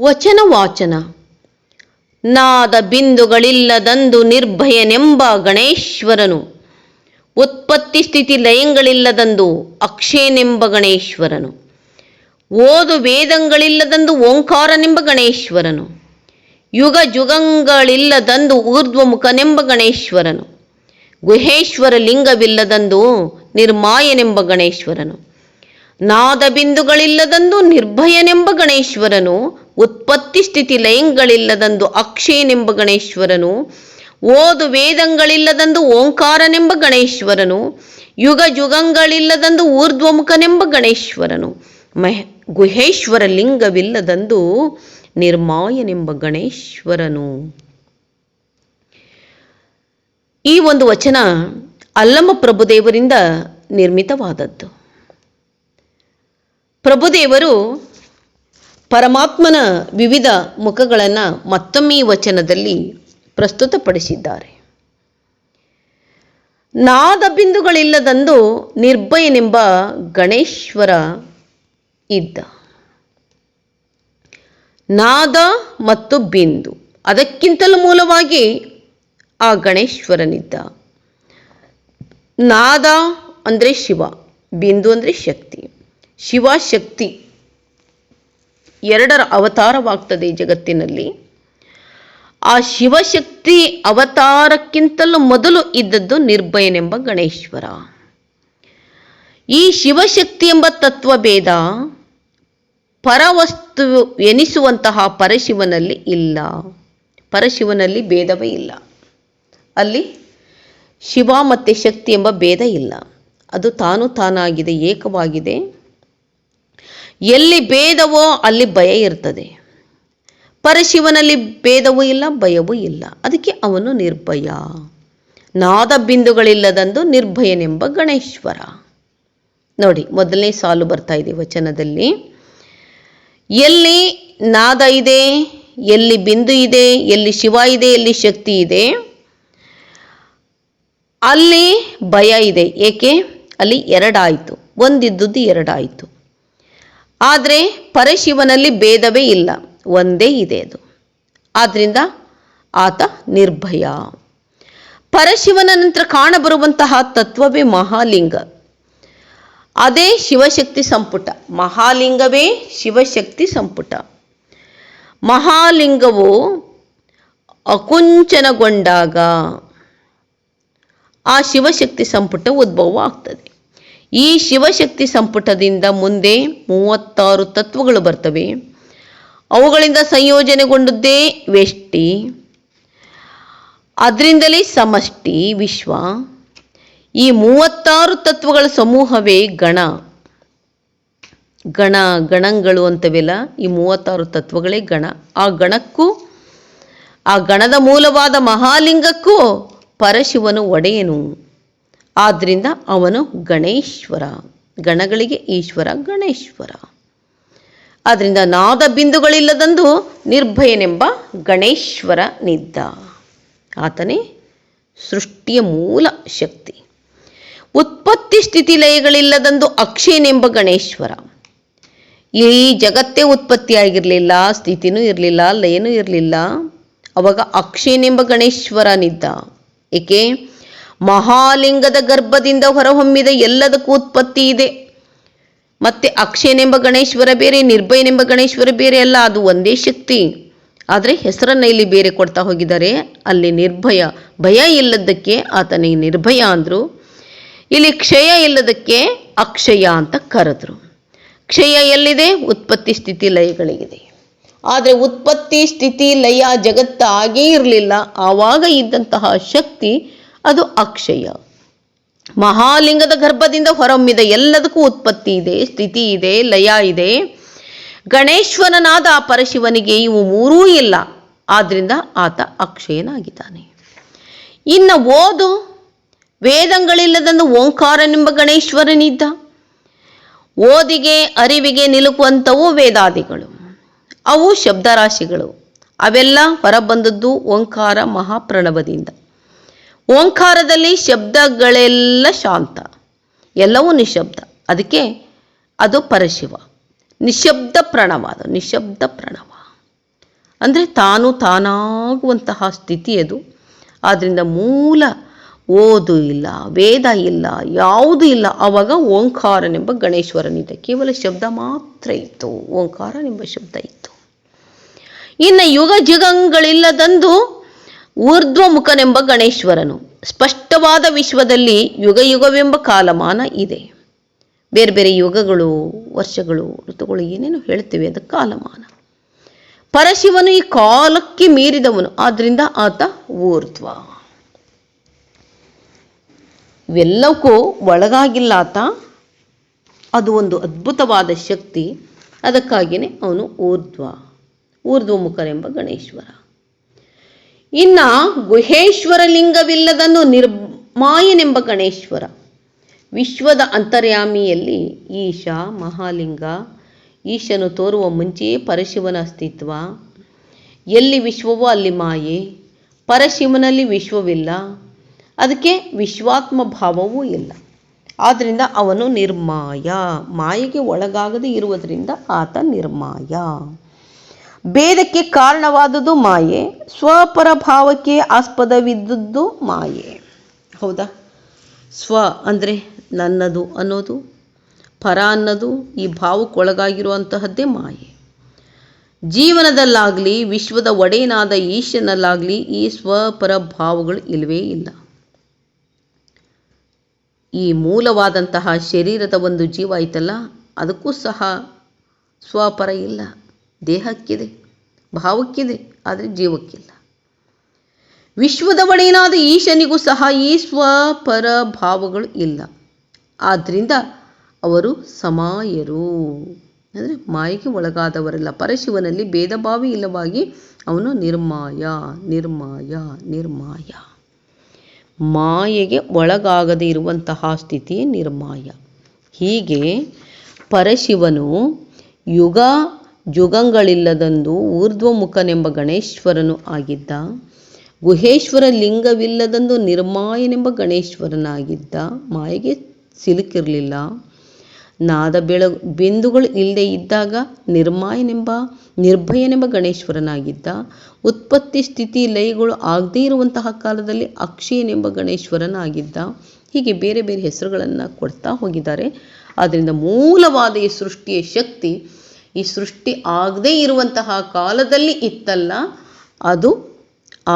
ವಚನ ವಾಚನ. ನಾದ ಬಿಂದುಗಳಿಲ್ಲದಂದು ನಿರ್ಭಯನೆಂಬ ಗಣೇಶ್ವರನು. ಉತ್ಪತ್ತಿ ಸ್ಥಿತಿ ಲಯಗಳಿಲ್ಲದಂದು ಅಕ್ಷೇನೆಂಬ ಗಣೇಶ್ವರನು. ಓದು ವೇದಂಗಳಿಲ್ಲದಂದು ಓಂಕಾರನೆಂಬ ಗಣೇಶ್ವರನು. ಯುಗ ಜುಗಂಗಳಿಲ್ಲದಂದು ಊರ್ಧ್ವಮುಖನೆಂಬ ಗಣೇಶ್ವರನು. ಗುಹೇಶ್ವರ ಲಿಂಗವಿಲ್ಲದಂದು ನಿರ್ಮಾಯನೆಂಬ ಗಣೇಶ್ವರನು. ನಾದ ಬಿಂದುಗಳಿಲ್ಲದಂದು ನಿರ್ಭಯನೆಂಬ ಗಣೇಶ್ವರನು. ಉತ್ಪತ್ತಿ ಸ್ಥಿತಿ ಲಯಂಗಳಿಲ್ಲದಂದು ಅಕ್ಷಯನೆಂಬ ಗಣೇಶ್ವರನು, ಓದು ವೇದಂಗಳಿಲ್ಲದಂದು ಓಂಕಾರನೆಂಬ ಗಣೇಶ್ವರನು, ಯುಗ ಜುಗಂಗಳಿಲ್ಲದಂದು ಊರ್ಧ್ವಮುಖನೆಂಬ ಗಣೇಶ್ವರನು, ಮಹ, ಗುಹೇಶ್ವರ ಲಿಂಗವಿಲ್ಲದಂದು ನಿರ್ಮಾಯನೆಂಬ ಗಣೇಶ್ವರನು. ಈ ಒಂದು ವಚನ ಅಲ್ಲಮ ಪ್ರಭುದೇವರಿಂದ ನಿರ್ಮಿತವಾದದ್ದು. ಪ್ರಭುದೇವರು ಪರಮಾತ್ಮನ ವಿವಿಧ ಮುಖಗಳನ್ನು ಮತ್ತೊಮ್ಮೆ ವಚನದಲ್ಲಿ ಪ್ರಸ್ತುತಪಡಿಸಿದ್ದಾರೆ. ನಾದ ಬಿಂದುಗಳಿಲ್ಲದಂದು ನಿರ್ಭಯನೆಂಬ ಗಣೇಶ್ವರ ಇದ್ದ. ನಾದ ಮತ್ತು ಬಿಂದು ಅದಕ್ಕಿಂತಲೂ ಮೂಲವಾಗಿ ಆ ಗಣೇಶ್ವರನಿದ್ದ. ನಾದ ಅಂದರೆ ಶಿವ, ಬಿಂದು ಅಂದರೆ ಶಕ್ತಿ, ಶಿವ ಶಕ್ತಿ ಎರಡರ ಅವತಾರವಾಗ್ತದೆ ಜಗತ್ತಿನಲ್ಲಿ. ಆ ಶಿವಶಕ್ತಿ ಅವತಾರಕ್ಕಿಂತಲೂ ಮೊದಲು ಇದ್ದದ್ದು ನಿರ್ಭಯನೆಂಬ ಗಣೇಶ್ವರ. ಈ ಶಿವಶಕ್ತಿ ಎಂಬ ತತ್ವಭೇದ ಪರವಸ್ತು ಎನಿಸುವಂತಹ ಪರಶಿವನಲ್ಲಿ ಇಲ್ಲ. ಪರಶಿವನಲ್ಲಿ ಭೇದವೇ ಇಲ್ಲ. ಅಲ್ಲಿ ಶಿವ ಮತ್ತು ಶಕ್ತಿ ಎಂಬ ಭೇದ ಇಲ್ಲ. ಅದು ತಾನು ತಾನಾಗಿದೆ, ಏಕವಾಗಿದೆ. ಎಲ್ಲಿ ಭೇದವೋ ಅಲ್ಲಿ ಭಯ ಇರ್ತದೆ. ಪರಶಿವನಲ್ಲಿ ಭೇದವೂ ಇಲ್ಲ, ಭಯವೂ ಇಲ್ಲ. ಅದಕ್ಕೆ ಅವನು ನಿರ್ಭಯ. ನಾದ ಬಿಂದುಗಳಿಲ್ಲದಂದು ನಿರ್ಭಯನೆಂಬ ಗಣೇಶ್ವರ. ನೋಡಿ, ಮೊದಲನೇ ಸಾಲು ಬರ್ತಾ ಇದೆ ವಚನದಲ್ಲಿ. ಎಲ್ಲಿ ನಾದ ಇದೆ, ಎಲ್ಲಿ ಬಿಂದು ಇದೆ, ಎಲ್ಲಿ ಶಿವ ಇದೆ, ಎಲ್ಲಿ ಶಕ್ತಿ ಇದೆ, ಅಲ್ಲಿ ಭಯ ಇದೆ. ಏಕೆ? ಅಲ್ಲಿ ಎರಡಾಯಿತು. ಒಂದಿದ್ದುದು ಎರಡಾಯಿತು. ಆದರೆ ಪರಶಿವನಲ್ಲಿ ಭೇದವೇ ಇಲ್ಲ, ಒಂದೇ ಇದೆ ಅದು. ಆದ್ದರಿಂದ ಆತ ನಿರ್ಭಯ. ಪರಶಿವನ ನಂತರ ಕಾಣಬರುವಂತಹ ತತ್ವವೇ ಮಹಾಲಿಂಗ. ಅದೇ ಶಿವಶಕ್ತಿ ಸಂಪುಟ. ಮಹಾಲಿಂಗವೇ ಶಿವಶಕ್ತಿ ಸಂಪುಟ. ಮಹಾಲಿಂಗವು ಅಕುಂಚನಗೊಂಡಾಗ ಆ ಶಿವಶಕ್ತಿ ಸಂಪುಟ ಉದ್ಭವ ಆಗ್ತದೆ ಈ ಶಿವಶಕ್ತಿ ಸಂಪುಟದಿಂದ ಮುಂದೆ ಮೂವತ್ತಾರು ತತ್ವಗಳು ಬರ್ತವೆ. ಅವುಗಳಿಂದ ಸಂಯೋಜನೆಗೊಂಡದ್ದೇ ವ್ಯಷ್ಟಿ ಅದರಿಂದಲೇ ಸಮಷ್ಟಿ, ವಿಶ್ವ. ಈ ಮೂವತ್ತಾರು ತತ್ವಗಳ ಸಮೂಹವೇ ಗಣ. ಗಣ, ಗಣಗಳು ಅಂತವೆಲ್ಲ ಈ ಮೂವತ್ತಾರು ತತ್ವಗಳೇ ಗಣ. ಆ ಗಣಕ್ಕೂ, ಆ ಗಣದ ಮೂಲವಾದ ಮಹಾಲಿಂಗಕ್ಕೂ ಪರಶಿವನು ಒಡೆಯನು. ಆದ್ದರಿಂದ ಅವನು ಗಣೇಶ್ವರ, ಗಣಗಳಿಗೆ ಈಶ್ವರ, ಗಣೇಶ್ವರ. ಆದ್ದರಿಂದ ನಾದ ಬಿಂದುಗಳಿಲ್ಲದಂದು ನಿರ್ಭಯನೆಂಬ ಗಣೇಶ್ವರ ನಿದ್ದ. ಆತನೇ ಸೃಷ್ಟಿಯ ಮೂಲ ಶಕ್ತಿ. ಉತ್ಪತ್ತಿ ಸ್ಥಿತಿ ಲಯಗಳಿಲ್ಲದಂದು ಅಕ್ಷಯನೆಂಬ ಗಣೇಶ್ವರ. ಈ ಜಗತ್ತೇ ಉತ್ಪತ್ತಿಯಾಗಿರಲಿಲ್ಲ, ಸ್ಥಿತಿನೂ ಇರಲಿಲ್ಲ, ಲಯನೂ ಇರಲಿಲ್ಲ. ಅವಾಗ ಅಕ್ಷಯನೆಂಬ ಗಣೇಶ್ವರನಿದ್ದ ಏಕೆ? ಮಹಾಲಿಂಗದ ಗರ್ಭದಿಂದ ಹೊರಹೊಮ್ಮಿದ ಎಲ್ಲದಕ್ಕೂ ಉತ್ಪತ್ತಿ ಇದೆ. ಮತ್ತೆ ಅಕ್ಷಯನೆಂಬ ಗಣೇಶ್ವರ ಬೇರೆ, ನಿರ್ಭಯನೆಂಬ ಗಣೇಶ್ವರ ಬೇರೆ ಅಲ್ಲ, ಅದು ಒಂದೇ ಶಕ್ತಿ. ಆದರೆ ಹೆಸರನ್ನು ಇಲ್ಲಿ ಬೇರೆ ಕೊಡ್ತಾ ಹೋಗಿದ್ದಾರೆ. ಅಲ್ಲಿ ನಿರ್ಭಯ, ಭಯ ಇಲ್ಲದಕ್ಕೆ ಆತನಿಗೆ ನಿರ್ಭಯ ಅಂದರು. ಇಲ್ಲಿ ಕ್ಷಯ ಇಲ್ಲದಕ್ಕೆ ಅಕ್ಷಯ ಅಂತ ಕರೆದ್ರು. ಕ್ಷಯ ಎಲ್ಲಿದೆ? ಉತ್ಪತ್ತಿ ಸ್ಥಿತಿ ಲಯಗಳಿಗಿದೆ. ಆದರೆ ಉತ್ಪತ್ತಿ ಸ್ಥಿತಿ ಲಯ ಜಗತ್ತಾಗೇ ಇರಲಿಲ್ಲ. ಆವಾಗ ಇದ್ದಂತಹ ಶಕ್ತಿ ಅದು ಅಕ್ಷಯ. ಮಹಾಲಿಂಗದ ಗರ್ಭದಿಂದ ಹೊರಹೊಮ್ಮಿದ ಎಲ್ಲದಕ್ಕೂ ಉತ್ಪತ್ತಿ ಇದೆ, ಸ್ಥಿತಿ ಇದೆ, ಲಯ ಇದೆ. ಗಣೇಶ್ವರನಾದ ಆ ಪರಶಿವನಿಗೆ ಇವು ಮೂರೂ ಇಲ್ಲ. ಆದ್ರಿಂದ ಆತ ಅಕ್ಷಯನಾಗಿದ್ದಾನೆ. ಇನ್ನು ಓದು. ವೇದಂಗಳಿಲ್ಲದಂದು ಓಂಕಾರನೆಂಬ ಗಣೇಶ್ವರನಿದ್ದ. ಓದಿಗೆ, ಅರಿವಿಗೆ ನಿಲುಕುವಂಥವು ವೇದಾದಿಗಳು. ಅವು ಶಬ್ದರಾಶಿಗಳು. ಅವೆಲ್ಲ ಹೊರಬಂದದ್ದು ಓಂಕಾರ ಮಹಾಪ್ರಣವದಿಂದ. ಓಂಕಾರದಲ್ಲಿ ಶಬ್ದಗಳೆಲ್ಲ ಶಾಂತ. ಎಲ್ಲವೂ ನಿಶಬ್ದ. ಅದಕ್ಕೆ ಅದು ಪರಶಿವ. ನಿಶಬ್ದ ಪ್ರಣವ ಅದು ನಿಶಬ್ದ ಪ್ರಣವ. ಅಂದರೆ ತಾನು ತಾನಾಗುವಂತಹ ಸ್ಥಿತಿ ಅದು. ಆದ್ದರಿಂದ ಮೂಲ ಓದು ಇಲ್ಲ, ವೇದ ಇಲ್ಲ, ಯಾವುದೂ ಇಲ್ಲ. ಆವಾಗ ಓಂಕಾರನೆಂಬ ಗಣೇಶ್ವರನಿದೆ. ಕೇವಲ ಶಬ್ದ ಮಾತ್ರ ಇತ್ತು. ಓಂಕಾರನೆಂಬ ಶಬ್ದ ಇತ್ತು. ಇನ್ನು ಯುಗ ಯುಗಗಳಿಲ್ಲದಂದು ಊರ್ಧ್ವಮುಖನೆಂಬ ಗಣೇಶ್ವರನು. ಸ್ಪಷ್ಟವಾದ ವಿಶ್ವದಲ್ಲಿ ಯುಗ ಯುಗವೆಂಬ ಕಾಲಮಾನ ಇದೆ. ಬೇರೆ ಬೇರೆ ಯುಗಗಳು, ವರ್ಷಗಳು, ಋತುಗಳು ಏನೇನು ಹೇಳ್ತೇವೆ ಅದು ಕಾಲಮಾನ. ಪರಶಿವನು ಈ ಕಾಲಕ್ಕೆ ಮೀರಿದವನು, ಆದ್ರಿಂದ ಆತ ಊರ್ಧ್ವ. ಇವೆಲ್ಲಕ್ಕೂ ಒಳಗಾಗಿಲ್ಲ ಆತ. ಅದು ಒಂದು ಅದ್ಭುತವಾದ ಶಕ್ತಿ. ಅದಕ್ಕಾಗಿಯೇ ಅವನು ಊರ್ಧ್ವ. ಊರ್ಧ್ವಮುಖನೆಂಬ ಗಣೇಶ್ವರ. ಇನ್ನ ಗುಹೇಶ್ವರ ಲಿಂಗವಿಲ್ಲದನ್ನು ನಿರ್ಮಾಯನೆಂಬ ಗಣೇಶ್ವರ. ವಿಶ್ವದ ಅಂತರ್ಯಾಮಿಯಲ್ಲಿ ಈಶ ಮಹಾಲಿಂಗ ಈಶನು ತೋರುವ ಮುಂಚೆಯೇ ಪರಶಿವನ ಅಸ್ತಿತ್ವ. ಎಲ್ಲಿ ವಿಶ್ವವೋ ಅಲ್ಲಿ ಮಾಯೆ. ಪರಶಿವನಲ್ಲಿ ವಿಶ್ವವಿಲ್ಲ. ಅದಕ್ಕೆ ವಿಶ್ವಾತ್ಮ ಭಾವವೂ ಇಲ್ಲ. ಆದ್ದರಿಂದ ಅವನು ನಿರ್ಮಾಯ. ಮಾಯೆಗೆ ಒಳಗಾಗದೇ ಇರುವುದರಿಂದ ಆತ ನಿರ್ಮಾಯ. ಭೇದಕ್ಕೆ ಕಾರಣವಾದದ್ದು ಮಾಯೆ, ಸ್ವಪರ ಭಾವಕ್ಕೆ ಆಸ್ಪದವಿದ್ದದ್ದು ಮಾಯೆ. ಹೌದಾ? ಸ್ವ ಅಂದರೆ ನನ್ನದು ಅನ್ನೋದು, ಪರ ಅನ್ನೋದು, ಈ ಭಾವಕ್ಕೊಳಗಾಗಿರುವಂತಹದ್ದೇ ಮಾಯೆ. ಜೀವನದಲ್ಲಾಗಲಿ, ವಿಶ್ವದ ಒಡೆಯನಾದ ಈಶನಲ್ಲಾಗಲಿ ಈ ಸ್ವಪರ ಭಾವಗಳು ಇಲ್ಲವೇ ಇಲ್ಲ. ಈ ಮೂಲವಾದಂತಹ ಶರೀರದ ಒಂದು ಜೀವ ಐತಲ್ಲ, ಅದಕ್ಕೂ ಸಹ ಸ್ವಪರ ಇಲ್ಲ. ದೇಹಕ್ಕಿದೆ, ಭಾವಕ್ಕಿದೆ, ಆದರೆ ಜೀವಕ್ಕಿಲ್ಲ. ವಿಶ್ವದ ಒಡೆಯನಾದ ಈಶನಿಗೂ ಸಹ ಈ ಸ್ವಪರ ಭಾವಗಳು ಇಲ್ಲ. ಆದ್ದರಿಂದ ಅವರು ಸಮಾಯರು. ಅಂದರೆ ಮಾಯೆಗೆ ಒಳಗಾದವರಲ್ಲ, ಪರಶಿವನಲ್ಲಿ ಭೇದ ಭಾವ ಇಲ್ಲವಾಗಿ ಅವನು ನಿರ್ಮಾಯ ನಿರ್ಮಾಯ ನಿರ್ಮಾಯ. ಮಾಯೆಗೆ ಒಳಗಾಗದೇ ಇರುವಂತಹ ಸ್ಥಿತಿ ನಿರ್ಮಾಯ. ಹೀಗೆ ಪರಶಿವನು ಯುಗ ಯುಗಗಳಿಲ್ಲದಂದು ಊರ್ಧ್ವಮುಖನೆಂಬ ಗಣೇಶ್ವರನು ಆಗಿದ್ದ. ಗುಹೇಶ್ವರ ಲಿಂಗವಿಲ್ಲದಂದು ನಿರ್ಮಾಯನೆಂಬ ಗಣೇಶ್ವರನಾಗಿದ್ದ. ಮಾಯೆಗೆ ಸಿಲುಕಿರಲಿಲ್ಲ. ನಾದ ಬೆಳ, ಬಿಂದುಗಳು ಇಲ್ಲದೆ ಇದ್ದಾಗ ನಿರ್ಮಾಯನೆಂಬ, ನಿರ್ಭಯನೆಂಬ ಗಣೇಶ್ವರನಾಗಿದ್ದ. ಉತ್ಪತ್ತಿ ಸ್ಥಿತಿ ಲಯಗಳು ಆಗದೇ ಇರುವಂತಹ ಕಾಲದಲ್ಲಿ ಅಕ್ಷಯನೆಂಬ ಗಣೇಶ್ವರನಾಗಿದ್ದ. ಹೀಗೆ ಬೇರೆ ಬೇರೆ ಹೆಸರುಗಳನ್ನು ಕೊಡ್ತಾ ಹೋಗಿದ್ದಾರೆ. ಆದ್ದರಿಂದ ಮೂಲವಾದ ಈ ಸೃಷ್ಟಿಯ ಶಕ್ತಿ ಈ ಸೃಷ್ಟಿ ಆಗದೇ ಇರುವಂತಹ ಕಾಲದಲ್ಲಿ ಇತ್ತಲ್ಲ, ಅದು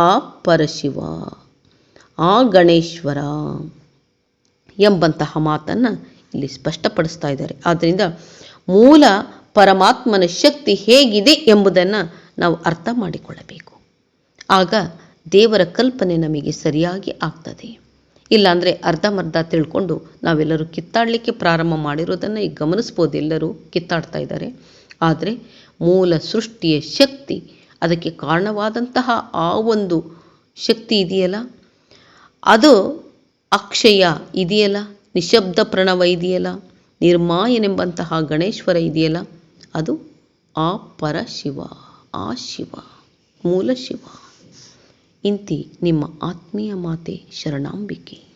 ಆ ಪರಶಿವ, ಆ ಗಣೇಶ್ವರ ಎಂಬಂತಹ ಮಾತನ್ನು ಇಲ್ಲಿ ಸ್ಪಷ್ಟಪಡಿಸ್ತಾ ಇದ್ದಾರೆ. ಆದ್ದರಿಂದ ಮೂಲ ಪರಮಾತ್ಮನ ಶಕ್ತಿ ಹೇಗಿದೆ ಎಂಬುದನ್ನು ನಾವು ಅರ್ಥ ಮಾಡಿಕೊಳ್ಳಬೇಕು. ಆಗ ದೇವರ ಕಲ್ಪನೆ ನಮಗೆ ಸರಿಯಾಗಿ ಆಗ್ತದೆ. ಇಲ್ಲಾಂದರೆ ಅರ್ಧಮರ್ಧ ತಿಳ್ಕೊಂಡು ನಾವೆಲ್ಲರೂ ಕಿತ್ತಾಡಲಿಕ್ಕೆ ಪ್ರಾರಂಭ ಮಾಡಿರೋದನ್ನು ಈಗ ಗಮನಿಸ್ಬೋದು ಎಲ್ಲರೂ ಕಿತ್ತಾಡ್ತಾ ಇದ್ದಾರೆ. ಆದರೆ ಮೂಲ ಸೃಷ್ಟಿಯ ಶಕ್ತಿ, ಅದಕ್ಕೆ ಕಾರಣವಾದಂತಹ ಆ ಒಂದು ಶಕ್ತಿ ಇದೆಯಲ್ಲ? ಅದು ಅಕ್ಷಯ ಇದೆಯಲ್ಲ? ನಿಶಬ್ದ ಪ್ರಣವ ಇದೆಯಲ್ಲ? ನಿರ್ಮಾಯನೆಂಬಂತಹ ಗಣೇಶ್ವರ ಇದೆಯಲ್ಲ? ಅದು ಆ ಪರಶಿವ, ಆ ಶಿವ, ಮೂಲ ಶಿವ. ಇಂತಿ ನಿಮ್ಮ ಆತ್ಮೀಯ ಮಾತೆ ಶರಣಾಂಬಿಕೆ.